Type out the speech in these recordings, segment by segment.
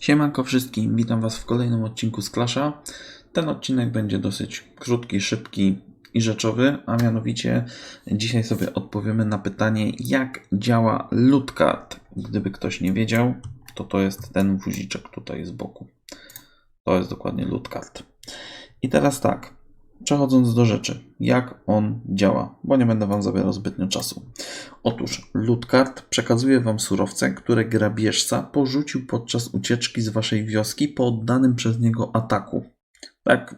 Siemanko wszystkim, witam Was w kolejnym odcinku z Klasza. Ten odcinek będzie dosyć krótki, szybki i rzeczowy, a mianowicie dzisiaj sobie odpowiemy na pytanie, jak działa Lootcard. Gdyby ktoś nie wiedział, to to jest ten guziczek tutaj z boku. To jest dokładnie Lootcard. I teraz tak, przechodząc do rzeczy, jak on działa, bo nie będę Wam zabierał zbytnio czasu. Otóż Lootcard przekazuje Wam surowce, które grabieżca porzucił podczas ucieczki z Waszej wioski po oddanym przez niego ataku. Tak,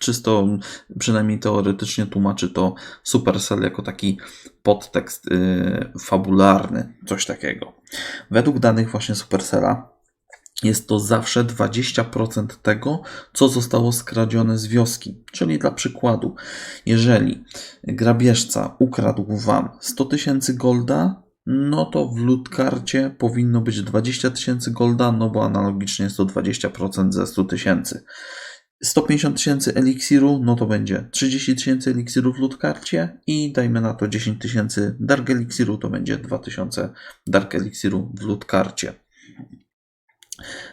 czysto, przynajmniej teoretycznie tłumaczy to Supercell jako taki podtekst yy, fabularny, coś takiego. Według danych właśnie Supercella, jest to zawsze 20% tego, co zostało skradzione z wioski. Czyli dla przykładu, jeżeli grabieżca ukradł wam 100 tysięcy golda, no to w lootkarcie powinno być 20 tysięcy golda, no bo analogicznie jest to 20% ze 100 tysięcy. 150 tysięcy eliksiru, no to będzie 30 tysięcy eliksiru w lootkarcie i dajmy na to 10 tysięcy dark eliksiru, to będzie 2000 dark eliksiru w lootkarcie.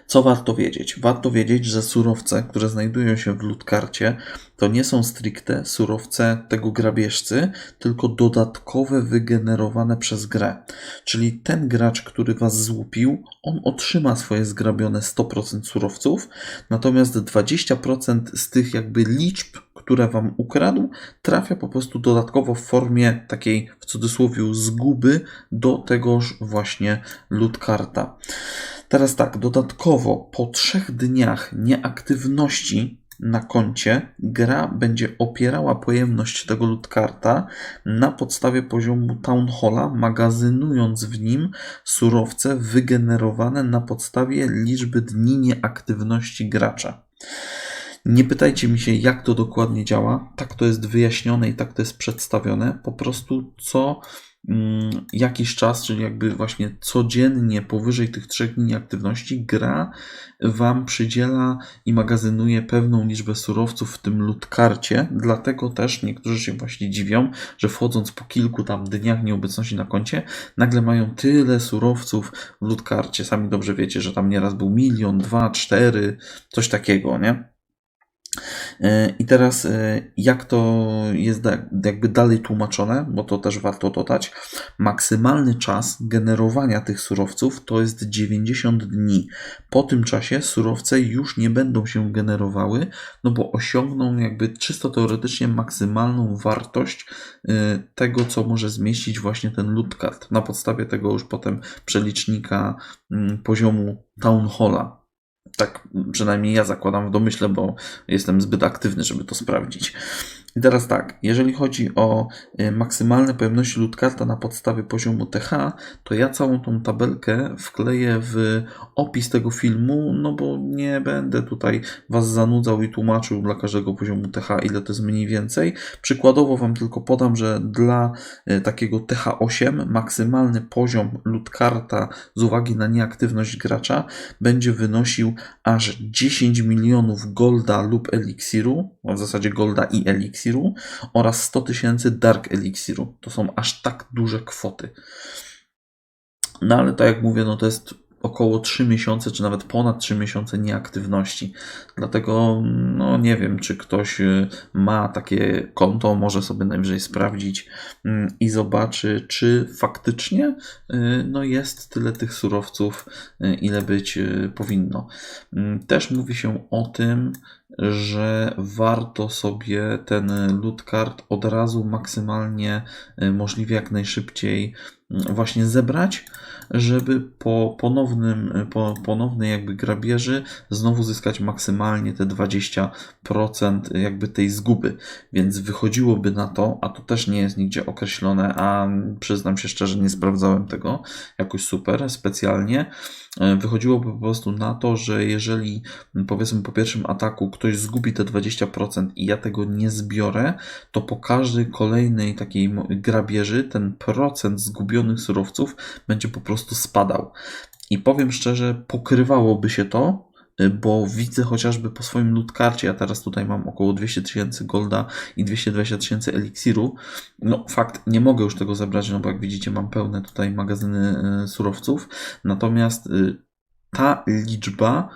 Co warto wiedzieć? Warto wiedzieć, że surowce, które znajdują się w lootkarcie, to nie są stricte surowce tego grabieżcy, tylko dodatkowe wygenerowane przez grę. Czyli ten gracz, który was złupił, on otrzyma swoje zgrabione 100% surowców, natomiast 20% z tych jakby liczb, które wam ukradł, trafia po prostu dodatkowo w formie takiej w cudzysłowie zguby do tegoż właśnie lootkarta. Teraz tak, dodatkowo po trzech dniach nieaktywności na koncie gra będzie opierała pojemność tego lootkarta na podstawie poziomu Town Halla, magazynując w nim surowce wygenerowane na podstawie liczby dni nieaktywności gracza. Nie pytajcie mi się, jak to dokładnie działa. Tak to jest wyjaśnione i tak to jest przedstawione. Po prostu co Mm, jakiś czas, czyli jakby właśnie codziennie powyżej tych trzech dni aktywności, gra Wam przydziela i magazynuje pewną liczbę surowców w tym lootkarcie. Dlatego też niektórzy się właśnie dziwią, że wchodząc po kilku tam dniach nieobecności na koncie, nagle mają tyle surowców w lootkarcie. Sami dobrze wiecie, że tam nieraz był milion, dwa, cztery, coś takiego, nie? E, I teraz, e, jak to jest jakby dalej tłumaczone, bo to też warto dodać, maksymalny czas generowania tych surowców to jest 90 dni. Po tym czasie surowce już nie będą się generowały, no bo osiągną jakby czysto teoretycznie maksymalną wartość e, tego, co może zmieścić właśnie ten loot card. Na podstawie tego już potem przelicznika mm, poziomu Town Halla tak przynajmniej ja zakładam w domyśle, bo jestem zbyt aktywny, żeby to sprawdzić. I teraz tak, jeżeli chodzi o y, maksymalne pojemności lootkarta na podstawie poziomu TH, to ja całą tą tabelkę wkleję w opis tego filmu, no bo nie będę tutaj Was zanudzał i tłumaczył dla każdego poziomu TH, ile to jest mniej więcej. Przykładowo Wam tylko podam, że dla y, takiego TH8 maksymalny poziom lootkarta z uwagi na nieaktywność gracza będzie wynosił aż 10 milionów golda lub eliksiru, w zasadzie golda i eliksiru oraz 100 tysięcy dark eliksiru. To są aż tak duże kwoty. No ale tak jak mówię, no to jest około 3 miesiące, czy nawet ponad 3 miesiące nieaktywności. Dlatego, no nie wiem, czy ktoś y, ma takie konto, może sobie najwyżej sprawdzić mm, i zobaczy, czy faktycznie y, no jest tyle tych surowców, y, ile być powinno. Mm, też mówi się o tym, że warto sobie ten loot card od razu maksymalnie możliwie jak najszybciej mm, właśnie zebrać, żeby po ponownym, po ponownej jakby grabieży znowu zyskać maksymalnie te 20% jakby tej zguby. Więc wychodziłoby na to, a to też nie jest nigdzie określone, a przyznam się szczerze, nie sprawdzałem tego jakoś super specjalnie. Wychodziłoby po prostu na to, że jeżeli powiedzmy po pierwszym ataku ktoś zgubi te 20% i ja tego nie zbiorę, to po każdej kolejnej takiej grabieży ten procent zgubionych surowców będzie po prostu spadał. I powiem szczerze, pokrywałoby się to, y, bo widzę chociażby po swoim lootkarcie, ja teraz tutaj mam około 200 tysięcy golda i 220 tysięcy eliksiru. No fakt, nie mogę już tego zebrać, no bo jak widzicie mam pełne tutaj magazyny y, surowców, natomiast y, ta liczba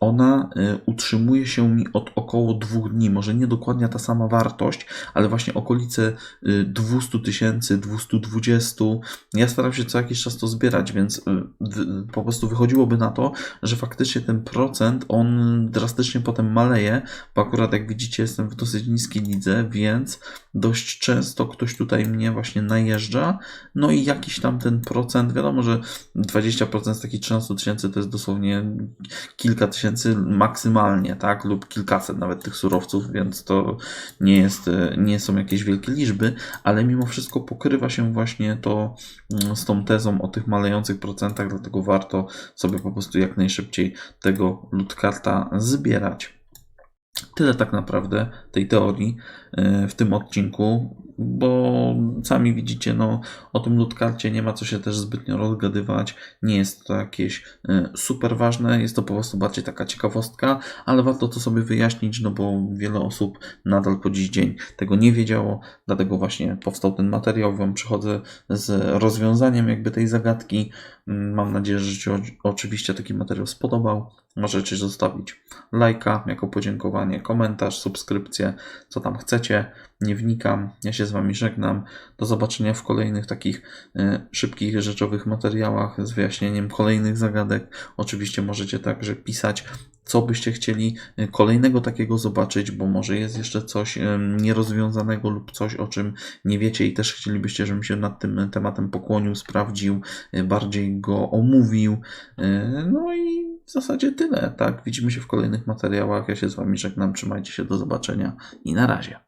ona y, utrzymuje się mi od około dwóch dni. Może nie dokładnie ta sama wartość, ale właśnie okolice y, 200 tysięcy, 220. Ja staram się co jakiś czas to zbierać, więc y, po prostu wychodziłoby na to, że faktycznie ten procent on drastycznie potem maleje, bo akurat jak widzicie jestem w dosyć niskiej lidze, więc dość często ktoś tutaj mnie właśnie najeżdża, no i jakiś tam ten procent, wiadomo, że 20% z takich 13 tysięcy to jest dosłownie kilka tysięcy maksymalnie, tak, lub kilkaset nawet tych surowców, więc to nie jest, e, nie są jakieś wielkie liczby, ale mimo wszystko pokrywa się właśnie to mm, z tą tezą o tych malejących procentach, dlatego warto sobie po prostu jak najszybciej tego lootkarta zbierać. Tyle tak naprawdę tej teorii e, w tym odcinku, bo sami widzicie, no o tym lootkarcie nie ma co się też zbytnio rozgadywać. Nie jest to jakieś e, super ważne, jest to po prostu bardziej taka ciekawostka, ale warto to sobie wyjaśnić, no bo wiele osób nadal po dziś dzień tego nie wiedziało, dlatego właśnie powstał ten materiał. Wam przychodzę z rozwiązaniem jakby tej zagadki. Mm, Mam nadzieję, że Ci oczywiście taki materiał spodobał. Możecie zostawić lajka jako podziękowanie, komentarz, subskrypcję, co tam chcecie. Nie wnikam. Ja się z Wami żegnam. Do zobaczenia w kolejnych takich e, szybkich, rzeczowych materiałach z wyjaśnieniem kolejnych zagadek. Oczywiście możecie także pisać, co byście chcieli e, kolejnego takiego zobaczyć, bo może jest jeszcze coś e, nierozwiązanego lub coś, o czym nie wiecie i też chcielibyście, żebym się nad tym tematem pokłonił, sprawdził, e, bardziej go omówił. No i w zasadzie tyle, tak? Widzimy się w kolejnych materiałach. Ja się z Wami żegnam. Trzymajcie się, do zobaczenia i na razie.